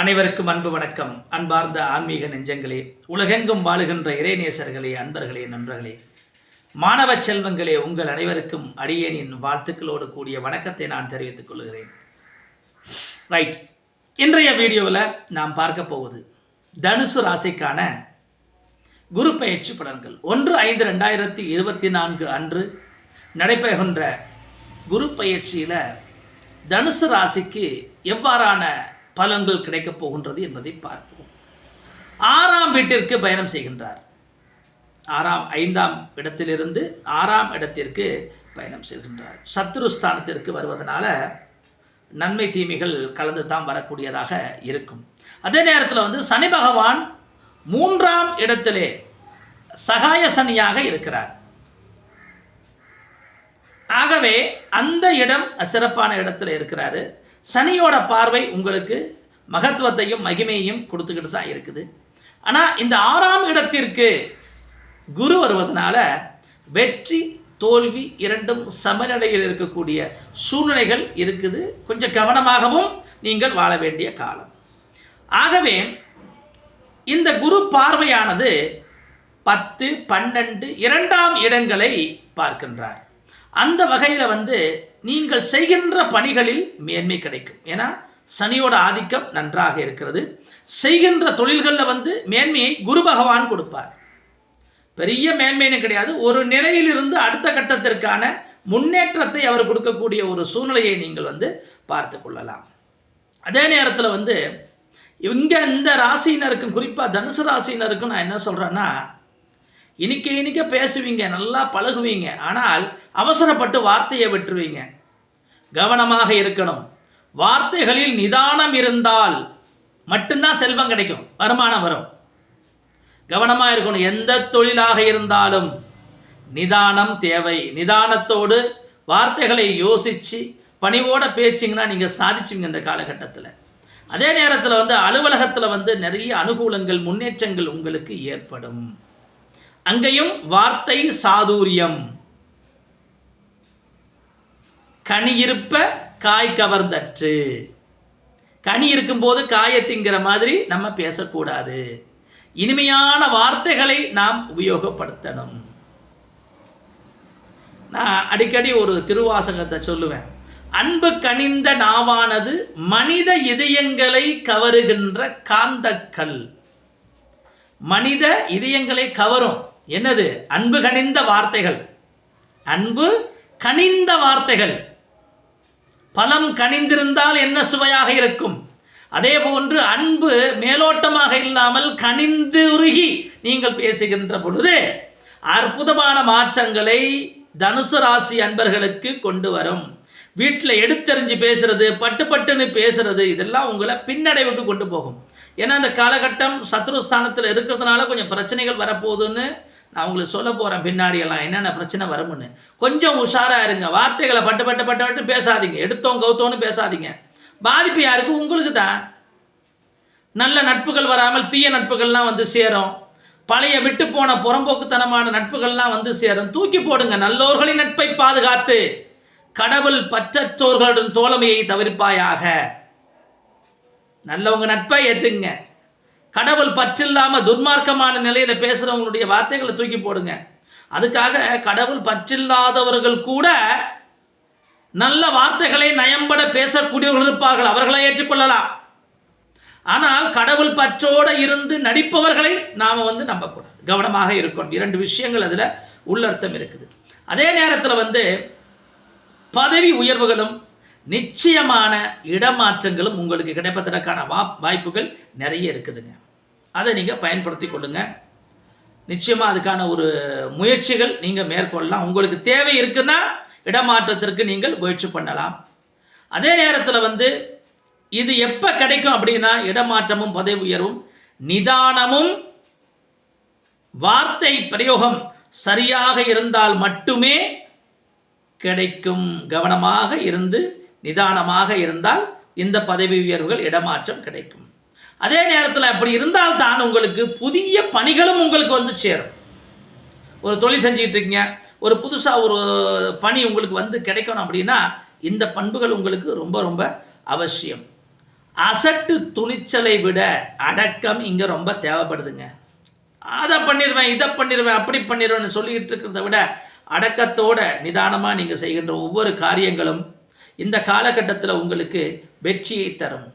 அனைவருக்கும் அன்பு வணக்கம். அன்பார்ந்த ஆன்மீக நெஞ்சங்களே உலகெங்கும் வாழுகின்ற இறைநேசர்களே அன்பர்களே நண்பர்களே. மாணவ செல்வங்களே உங்கள் அனைவருக்கும் அடியேனின் வாழ்த்துக்களோடு கூடிய வணக்கத்தை நான் தெரிவித்துக் கொள்கிறேன். ரைட் இன்றைய வீடியோவில் நாம் பார்க்க போவது தனுசு ராசிக்கான குரு பயிற்சி பலன்கள். ஒன்று ஐந்து ரெண்டாயிரத்தி இருபத்தி நான்கு அன்று நடைபெறுகின்ற குரு பயிற்சியில் தனுசு ராசிக்கு எவ்வாறான பலன்கள் கிடைக்கப் போகின்றது என்பதை பார்ப்போம். ஆறாம் வீட்டிற்கு பயணம் செய்கின்றார். ஆறாம் ஐந்தாம் இடத்திலிருந்து ஆறாம் இடத்திற்கு பயணம் செய்கின்றார் சத்ருஸ்தானத்திற்கு வருவதனால நன்மை தீமைகள் கலந்து தான் வரக்கூடியதாக இருக்கும். அதே நேரத்தில் வந்து சனி பகவான் மூன்றாம் இடத்திலே சகாய சனியாக இருக்கிறார். ஆகவே அந்த இடம் சிறப்பான இடத்துல இருக்கிறாரு. சனியோட பார்வை உங்களுக்கு மகத்துவத்தையும் மகிமையையும் கொடுத்துக்கிட்டு தான் இருக்குது. ஆனால் இந்த ஆறாம் இடத்திற்கு குரு வருவதனால வெற்றி தோல்வி இரண்டும் சமநிலையில் இருக்கக்கூடிய சூழ்நிலைகள் இருக்குது. கொஞ்சம் கவனமாகவும் நீங்கள் வாழ வேண்டிய காலம். ஆகவே இந்த குரு பார்வையானது பத்து பன்னெண்டு இரண்டாம் இடங்களை பார்க்கின்றார். அந்த வகையில் வந்து நீங்கள் செய்கின்ற பணிகளில் மேன்மை கிடைக்கும். ஏன்னா சனியோட ஆதிக்கம் நன்றாக இருக்கிறது. செய்கின்ற தொழில்களில் வந்து மேன்மையை குரு பகவான் கொடுப்பார். பெரிய மேன்மைன்னு கிடையாது. ஒரு நிலையிலிருந்து அடுத்த கட்டத்திற்கான முன்னேற்றத்தை அவர் கொடுக்கக்கூடிய ஒரு சூழ்நிலையை நீங்கள் வந்து பார்த்து கொள்ளலாம். அதே நேரத்தில் வந்து இங்கே இந்த ராசியினருக்கும் குறிப்பாக தனுசு ராசியினருக்கும் நான் என்ன சொல்கிறேன்னா இனிக்க இனிக்க பேசுவீங்க நல்லா பழகுவீங்க. ஆனால் அவசரப்பட்டு வார்த்தையை விட்டுருவீங்க. கவனமாக இருக்கணும். வார்த்தைகளில் நிதானம் இருந்தால் மட்டும்தான் செல்வம் கிடைக்கும் வருமானம் வரும். கவனமாக இருக்கணும் எந்த தொழிலாக இருந்தாலும் நிதானம் தேவை. நிதானத்தோடு வார்த்தைகளை யோசித்து பணிவோடு பேசிங்கன்னா நீங்கள் சாதிச்சுங்க இந்த காலகட்டத்தில். அதே நேரத்தில் வந்து அலுவலகத்தில் வந்து நிறைய அனுகூலங்கள் முன்னேற்றங்கள் உங்களுக்கு ஏற்படும். அங்கேயும் வார்த்தை சாதுரியம். கனி இருப்ப காய் கவர்ந்தற்று. கனி இருக்கும்போது காயை திங்கிற மாதிரி நம்ம பேசக்கூடாது. இனிமையான வார்த்தைகளை நாம் உபயோகப்படுத்தணும். நான் அடிக்கடி ஒரு திருவாசகத்தை சொல்லுவேன். அன்பு கனிந்த நாவானது மனித இதயங்களை கவருகின்ற காந்தக்கல். மனித இதயங்களை கவரும். என்னது? அன்பு கனிந்த வார்த்தைகள். அன்பு கனிந்த வார்த்தைகள். பழம் கனிந்திருந்தால் என்ன சுவையாக இருக்கும்? அதே போன்று அன்பு மேலோட்டமாக இல்லாமல் கனிந்து உருகி நீங்கள் பேசுகின்ற பொழுது அற்புதமான மாற்றங்களை தனுசு ராசி அன்பர்களுக்கு கொண்டு வரும். வீட்டில் எடுத்தெறிஞ்சு பேசுறது பட்டு பட்டுன்னு பேசுறது இதெல்லாம் உங்களை பின்னடைவுக்கு கொண்டு போகும். ஏன்னா அந்த காலகட்டம் சத்ருஸ்தானத்தில் இருக்கிறதுனால கொஞ்சம் பிரச்சனைகள் வரப்போகுதுன்னு நான் உங்களுக்கு சொல்ல போகிறேன் பின்னாடியெல்லாம் என்னென்ன பிரச்சனை வரும்னு. கொஞ்சம் உஷாராக இருங்க. வார்த்தைகளை பட்டு பட்டு பட்டு பட்டு பேசாதீங்க. எடுத்தோம் கௌத்தோன்னு பேசாதீங்க. பாதிப்பு யாருக்கு? உங்களுக்கு தான். நல்ல நட்புகள் வராமல் தீய நட்புகள்லாம் வந்து சேரும். பழைய விட்டு போன புறம்போக்குத்தனமான நட்புகள்லாம் வந்து சேரும். தூக்கி போடுங்க. நல்லோர்களின் நட்பை பாதுகாத்து. கடவுள் பற்றற்றோர்களுடன் தோழமையை தவிர்ப்பாயாக. நல்லவங்க நட்பை ஏற்றுங்க கடவுள் பற்றில்லாமல் துர்மார்க்கமான நிலையில் பேசுகிறவங்களுடைய வார்த்தைகளை தூக்கி போடுங்க. அதுக்காக கடவுள் பற்றில்லாதவர்கள் கூட நல்ல வார்த்தைகளை நயம்பட பேசக்கூடியவர்கள் இருப்பார்கள். அவர்களை ஏற்றுக்கொள்ளலாம். ஆனால் கடவுள் பற்றோடு இருந்து நடிப்பவர்களை நாம் வந்து நம்பக்கூடாது. கவனமாக இருக்கணும். இரண்டு விஷயங்கள் அதில் உள்ளர்த்தம் இருக்குது. அதே நேரத்தில் வந்து பதவி உயர்வுகளும் நிச்சயமான இடமாற்றங்களும் உங்களுக்கு கிடைப்பதற்கான வா வாய்ப்புகள் நிறைய இருக்குதுங்க. அதை நீங்கள் பயன்படுத்தி கொள்ளுங்க. நிச்சயமாக அதுக்கான ஒரு முயற்சிகள் நீங்கள் மேற்கொள்ளலாம். உங்களுக்கு தேவை இருக்குன்னா இடமாற்றத்திற்கு நீங்கள் முயற்சி பண்ணலாம். அதே நேரத்தில் வந்து இது எப்போ கிடைக்கும் அப்படின்னா இடமாற்றமும் பதவி உயர்வும் நிதானமும் வார்த்தை பிரயோகம் சரியாக இருந்தால் மட்டுமே கிடைக்கும் கவனமாக இருந்து நிதானமாக இருந்தால் இந்த பதவி உயர்வுகள் இடமாற்றம் கிடைக்கும். அதே நேரத்தில் அப்படி இருந்தால் தான் உங்களுக்கு புதிய பணிகளும் உங்களுக்கு வந்து சேரும். ஒரு தொழில் செஞ்சுக்கிட்டு இருக்கீங்க ஒரு புதுசாக ஒரு பணி உங்களுக்கு வந்து கிடைக்கணும் அப்படின்னா இந்த பண்புகள் உங்களுக்கு ரொம்ப ரொம்ப அவசியம். அசட்டு துணிச்சலை விட அடக்கம் இங்கே ரொம்ப தேவைப்படுதுங்க. அதை பண்ணிடுவேன் இதை பண்ணிடுவேன் அப்படி பண்ணிடுவேன்னு சொல்லிக்கிட்டு இருக்கிறத விட அடக்கத்தோட நிதானமாக நீங்கள் செய்கின்ற ஒவ்வொரு காரியங்களும் இந்த காலகட்டத்தில் உங்களுக்கு வெற்றியை தரும்.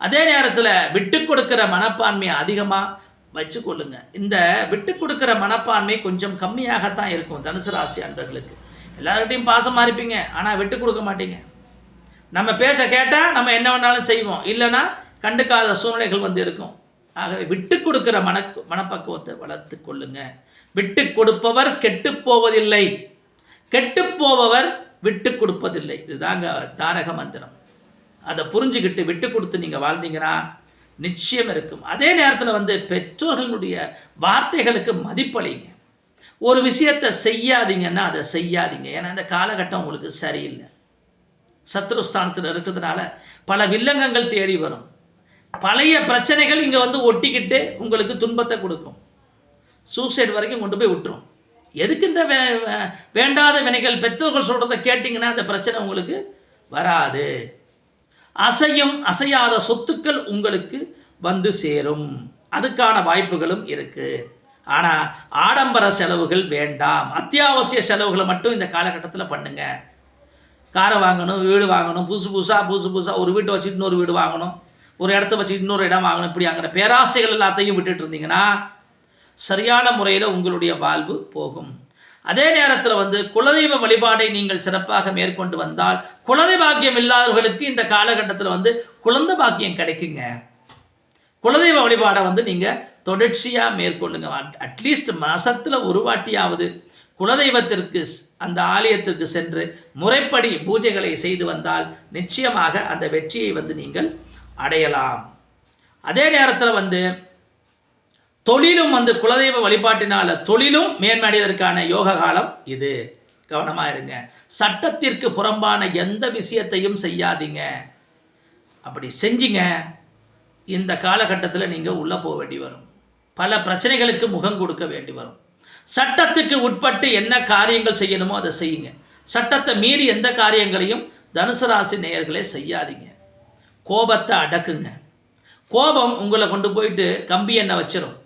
அதே நேரத்தில் விட்டு கொடுக்குற மனப்பான்மையை அதிகமாக வச்சுக்கொள்ளுங்க. இந்த விட்டு கொடுக்குற மனப்பான்மை கொஞ்சம் கம்மியாகத்தான் இருக்கும் தனுசு ராசி அன்பர்களுக்கு. எல்லாருக்கிட்டையும் பாசமாக இருப்பீங்க ஆனால் விட்டு கொடுக்க மாட்டீங்க. நம்ம பேச்சை கேட்டால் நம்ம என்ன வேணாலும் செய்வோம். இல்லைன்னா கண்டுக்காத சூழ்நிலைகள் வந்து இருக்கும். ஆகவே விட்டு கொடுக்கிற மன மனப்பக்குவத்தை வளர்த்து கொள்ளுங்க. விட்டு கொடுப்பவர் கெட்டு போவதில்லை. கெட்டு போபவர் விட்டு கொடுப்பதில்லை. இதுதாங்க தாரக மந்திரம். அதை புரிஞ்சுக்கிட்டு விட்டு கொடுத்து நீங்கள் வாழ்ந்தீங்கன்னா நிச்சயம் இருக்கும். அதே நேரத்தில் வந்து பெற்றோர்களுடைய வார்த்தைகளுக்கு மதிப்பளிங்க. ஒரு விஷயத்தை செய்யாதீங்கன்னா அதை செய்யாதீங்க. ஏன்னா இந்த காலகட்டம் உங்களுக்கு சரியில்லை. சத்ருஸ்தானத்தில் இருக்கிறதுனால பல வில்லங்கங்கள் தேடி வரும். பழைய பிரச்சனைகள் இங்கே வந்து ஒட்டிக்கிட்டு உங்களுக்கு துன்பத்தை கொடுக்கும். சூசைட் வரைக்கும் கொண்டு போய் விட்டுரும். எதுக்கு இந்த வே- வேண்டாத வினைகள்? பெற்றோர்கள் சொல்கிறத கேட்டிங்கன்னா அந்த பிரச்சனை உங்களுக்கு வராது. அசையும் அசையாத சொத்துக்கள் உங்களுக்கு வந்து சேரும். அதுக்கான வாய்ப்புகளும் இருக்குது ஆனால் ஆடம்பர செலவுகள் வேண்டாம். அத்தியாவசிய செலவுகளை மட்டும் இந்த காலகட்டத்தில் பண்ணுங்கள் காரை வாங்கணும் வீடு வாங்கணும் புதுசு புதுசாக புதுசு புதுசாக ஒரு வீட்டை வச்சுட்டு இன்னொரு வீடு வாங்கணும். ஒரு இடத்த வச்சு இன்னொரு இடம் வாங்கணும் இப்படி அங்கே பேராசைகள் எல்லாத்தையும் விட்டுட்டு இருந்தீங்கன்னா சரியான முறையில் உங்களுடைய வாழ்வு போகும். அதே நேரத்தில் வந்து குலதெய்வ வழிபாடை நீங்கள் சிறப்பாக மேற்கொண்டு வந்தால் குழந்தை பாக்கியம் இல்லாதவர்களுக்கு இந்த காலகட்டத்தில் வந்து குழந்தை பாக்கியம் கிடைக்குங்க. குலதெய்வ வழிபாடை வந்து நீங்கள் தொடர்ச்சியாக மேற்கொள்ளுங்க. அட்லீஸ்ட் மாதத்தில் ஒரு வாட்டியாவது குலதெய்வத்திற்கு அந்த ஆலயத்திற்கு சென்று முறைப்படி பூஜைகளை செய்து வந்தால் நிச்சயமாக அந்த வெற்றியை வந்து நீங்கள் அடையலாம். அதே நேரத்தில் வந்து தொழிலும் வந்து குலதெய்வ வழிபாட்டினால தொழிலும் மேன்மடைவதற்கான யோக காலம் இது. கவனமாக இருங்க. சட்டத்திற்கு புறம்பான எந்த விஷயத்தையும் செய்யாதீங்க. அப்படி செஞ்சீங்க இந்த காலகட்டத்தில் நீங்கள் உள்ளே போக வேண்டி வரும். பல பிரச்சனைகளுக்கு முகம் கொடுக்க வேண்டி வரும். சட்டத்துக்கு உட்பட்டு என்ன காரியங்கள் செய்யணுமோ அதை செய்யுங்க. சட்டத்தை மீறி எந்த காரியங்களையும் தனுசு ராசி நேயர்களே செய்யாதீங்க. கோபத்தை அடக்குங்க. கோபம் உங்களை கொண்டு போயிட்டு கம்பி எண்ணெய் வச்சிரும்.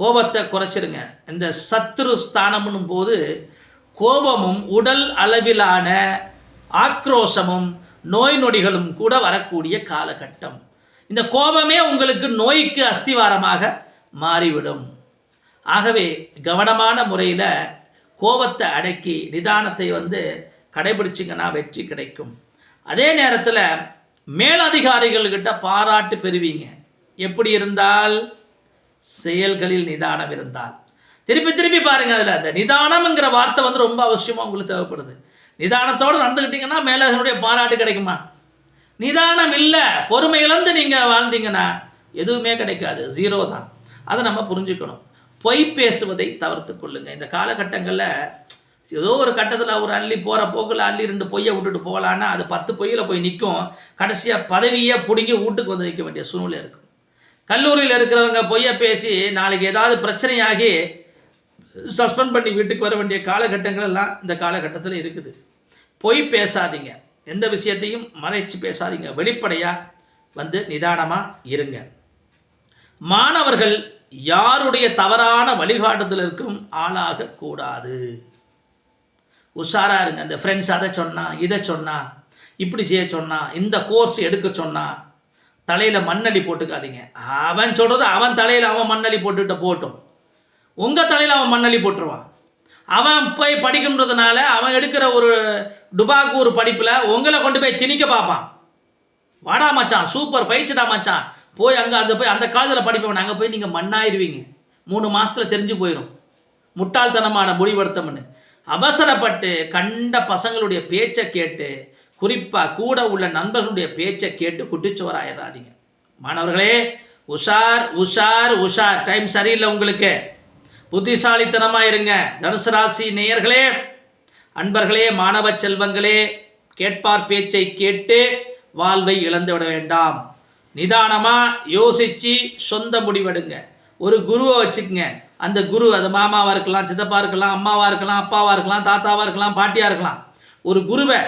கோபத்தை குறைச்சிருங்க. இந்த சத்ரு ஸ்தானம்னும் போது கோபமும் உடல் அளவிலான ஆக்ரோஷமும் நோய் நொடிகளும் கூட வரக்கூடிய காலகட்டம். இந்த கோபமே உங்களுக்கு நோய்க்கு அஸ்திவாரமாக மாறிவிடும். ஆகவே கவனமான முறையில் கோபத்தை அடக்கி நிதானத்தை வந்து கடைபிடிச்சிங்கன்னா வெற்றி கிடைக்கும். அதே நேரத்தில் மேலதிகாரிகள்கிட்ட பாராட்டு பெறுவீங்க. எப்படி இருந்தால் செயல்களில் நிதானம் இருந்தால். திருப்பி திருப்பி பாருங்க அதில். அந்த நிதானம்ங்கிற வார்த்தை வந்து ரொம்ப அவசியமாக உங்களுக்கு தேவைப்படுது. நிதானத்தோடு நடந்துக்கிட்டீங்கன்னா மேலே அதனுடைய பாராட்டு கிடைக்குமா? நிதானம் இல்லை. பொறுமை இழந்து நீங்கள் வாழ்ந்தீங்கன்னா எதுவுமே கிடைக்காது. ஜீரோ தான். அதை நம்ம புரிஞ்சுக்கணும். பொய் பேசுவதை தவிர்த்து கொள்ளுங்கள் இந்த காலகட்டங்களில் ஏதோ ஒரு கட்டத்தில் ஒரு அள்ளி போகிற போக்கில் அள்ளி ரெண்டு பொய்யை விட்டுட்டு போகலான்னா அது பத்து பொய்யில் போய் நிற்கும் கடைசியாக பதவியை பிடுங்கி வீட்டுக்கு வந்து நிற்க வேண்டிய சூழ்நிலை இருக்கும் கல்லூரியில் இருக்கிறவங்க பொய்யை பேசி நாளைக்கு ஏதாவது பிரச்சனையாகி சஸ்பெண்ட் பண்ணி வீட்டுக்கு வர வேண்டிய காலகட்டங்கள் எல்லாம் இந்த காலகட்டத்தில் இருக்குது. பொய் பேசாதீங்க. எந்த விஷயத்தையும் மறைச்சு பேசாதீங்க. வெளிப்படையாக வந்து நிதானமாக இருங்க. மாணவர்கள் யாருடைய தவறான வழிகாட்டுதலுக்கும் ஆளாகக்கூடாது. உஷாராக இருங்க. இந்த ஃப்ரெண்ட்ஸ் அதை சொன்னான் இதை சொன்னால் இப்படி செய்ய சொன்னான் இந்த கோர்ஸ் எடுக்க சொன்னால் தலையில் மண்ணள்ளி போட்டுக்காதீங்க. அவன் சொல்கிறது அவன் தலையில் அவன் மண்ணள்ளி போட்டுட்டு போட்டும். உங்கள் தலையில் அவன் மண்ணள்ளி போட்டுருவான். அவன் போய் படிக்கின்றதுனால அவன் எடுக்கிற ஒரு டுபாக்கு ஒரு படிப்பில் உங்களை கொண்டு போய் திணிக்க பார்ப்பான். வாடா மச்சான் சூப்பர் பயிற்சிடா மச்சான். போய் அங்கே அந்த போய் அந்த காலத்தில் படிப்பவன் அங்கே போய் நீங்கள் மண்ணாயிருவீங்க. மூணு மாதத்தில் தெரிஞ்சு போயிடும் முட்டாள்தனமான முடிவெடுத்தம்னு. அவசரப்பட்டு கண்ட பசங்களுடைய பேச்சை கேட்டு குறிப்பாக கூட உள்ள நண்பர்களுடைய பேச்சை கேட்டு குட்டிச்சோராயிடாதீங்க மாணவர்களே உஷார் உஷார் உஷார். டைம் சரியில்லை உங்களுக்கு. புத்திசாலித்தனமாக இருங்க. தனுசு ராசி நேயர்களே அன்பர்களே மாணவ செல்வங்களே கேட்பார் பேச்சை கேட்டு வாழ்வை இழந்து விட வேண்டாம். நிதானமாக யோசித்து சொந்த முடிவெடுங்க. ஒரு குருவை வச்சுக்கோங்க. அந்த குரு அது மாமாவாக இருக்கலாம் சித்தப்பா இருக்கலாம் அம்மாவாக இருக்கலாம் அப்பாவாக இருக்கலாம் தாத்தாவாக இருக்கலாம் பாட்டியாக இருக்கலாம். ஒரு குருவை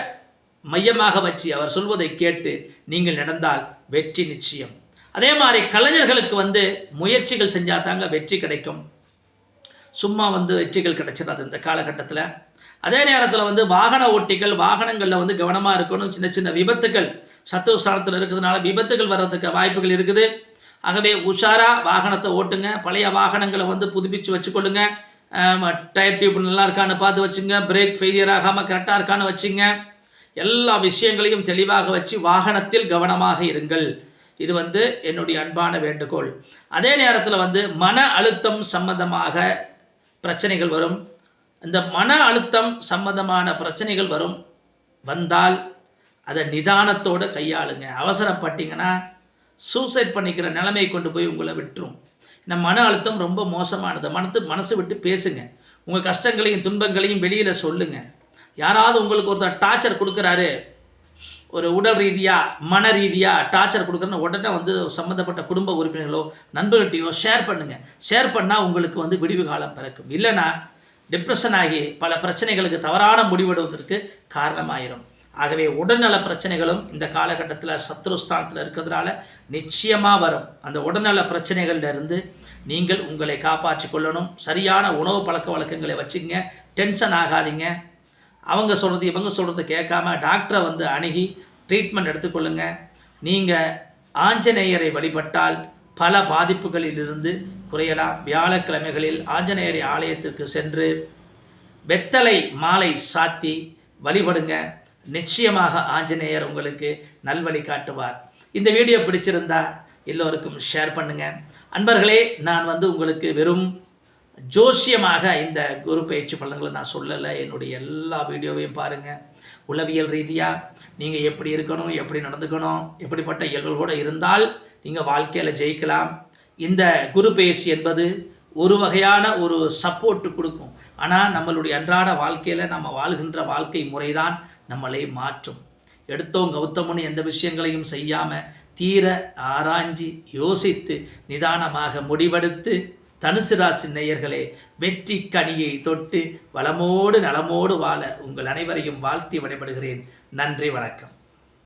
மையமாக வச்சு அவர் சொல்வதை கேட்டு நீங்கள் நடந்தால் வெற்றி நிச்சயம். அதே மாதிரி கலைஞர்களுக்கு வந்து முயற்சிகள் செஞ்சால் தாங்க வெற்றி கிடைக்கும். சும்மா வந்து வெற்றிகள் கிடைச்சிடாது இந்த காலகட்டத்தில். அதே நேரத்தில் வந்து வாகன ஓட்டிகள் வாகனங்களில் வந்து கவனமாக இருக்கணும். சின்ன சின்ன விபத்துகள் சத்துவ ஸ்தானத்தில் இருக்கிறதுனால விபத்துகள் வர்றதுக்கு வாய்ப்புகள் இருக்குது. ஆகவே உஷாராக வாகனத்தை ஓட்டுங்க. பழைய வாகனங்களை வந்து புதுப்பிச்சு வச்சுக்கொள்ளுங்க. டயர் டியூப் நல்லா இருக்கான்னு பார்த்து வச்சுங்க. பிரேக் ஃபெயிலியர் ஆகாமல் கரெக்டாக இருக்கான்னு வச்சுங்க. எல்லா விஷயங்களையும் தெளிவாக வச்சு வாகனத்தில் கவனமாக இருங்கள். இது வந்து என்னுடைய அன்பான வேண்டுகோள். அதே நேரத்தில் வந்து மன அழுத்தம் சம்பந்தமாக பிரச்சனைகள் வரும். இந்த மன அழுத்தம் சம்பந்தமான பிரச்சனைகள் வரும். வந்தால் அதை நிதானத்தோடு கையாளுங்க. அவசரப்பட்டீங்கன்னா சூசைட் பண்ணிக்கிற நிலைமையை கொண்டு போய் உங்களை விட்டுரும். இந்த மன அழுத்தம் ரொம்ப மோசமானது. மனத்து மனசு விட்டு பேசுங்க. உங்கள் கஷ்டங்களையும் துன்பங்களையும் வெளியில் சொல்லுங்கள் யாராவது உங்களுக்கு ஒருத்தர் டார்ச்சர் கொடுக்குறாரு ஒரு உடல் ரீதியாக மன ரீதியாக டார்ச்சர் கொடுக்குறன்னு உடனே வந்து சம்மந்தப்பட்ட குடும்ப உறுப்பினர்களோ நண்பர்கள்ட்டையோ ஷேர் பண்ணுங்கள் ஷேர் பண்ணால் உங்களுக்கு வந்து விடிவு காலம் பிறக்கும். இல்லைன்னா டிப்ரெஷன் ஆகி பல பிரச்சனைகளுக்கு தவறான முடிவெடுவதற்கு காரணமாயிரும். ஆகவே உடல்நல பிரச்சனைகளும் இந்த காலகட்டத்தில் சத்ருஸ்தானத்தில் இருக்கிறதுனால நிச்சயமாக வரும். அந்த உடல்நல பிரச்சனைகள்ல இருந்து நீங்கள் உங்களை காப்பாற்றிக் கொள்ளணும். சரியான உணவு பழக்க வழக்கங்களை வச்சுங்க டென்ஷன் ஆகாதீங்க. அவங்க சொல்கிறது இவங்க சொல்கிறது கேட்காம டாக்டரை வந்து அணுகி ட்ரீட்மெண்ட் எடுத்துக்கொள்ளுங்க. நீங்கள் ஆஞ்சநேயரை வழிபட்டால் பல பாதிப்புகளிலிருந்து குறையலாம். வியாழக்கிழமைகளில் ஆஞ்சநேயரை ஆலயத்திற்கு சென்று வெத்தலை மாலை சாத்தி வழிபடுங்க. நிச்சயமாக ஆஞ்சநேயர் உங்களுக்கு நல்வழி காட்டுவார். இந்த வீடியோ பிடிச்சிருந்தா எல்லோருக்கும் ஷேர் பண்ணுங்க. அன்பர்களே நான் வந்து உங்களுக்கு வெறும் ஜோசியமாக இந்த குரு பயிற்சி பலன்களை நான் சொல்லலை. என்னுடைய எல்லா வீடியோவையும் பாருங்கள் உளவியல் ரீதியாக நீங்கள் எப்படி இருக்கணும் எப்படி நடந்துக்கணும் எப்படிப்பட்ட இயல்புகளோடு இருந்தால் நீங்கள் வாழ்க்கையில் ஜெயிக்கலாம். இந்த குரு பயிற்சி என்பது ஒரு வகையான ஒரு சப்போர்ட்டு கொடுக்கும். ஆனால் நம்மளுடைய அன்றாட வாழ்க்கையில் நம்ம வாழ்கின்ற வாழ்க்கை முறைதான் நம்மளை மாற்றும். எடுத்தோம் கௌத்தமுன்னு எந்த விஷயங்களையும் செய்யாமல் தீர ஆராய்ஞ்சி யோசித்து நிதானமாக முடிவெடுத்து தனுசு ராசி நேயர்களே வெற்றி கனியை தொட்டு வளமோடு நலமோடு வாழ உங்கள் அனைவரையும் வாழ்த்தி விடைபடுகிறேன் நன்றி வணக்கம்.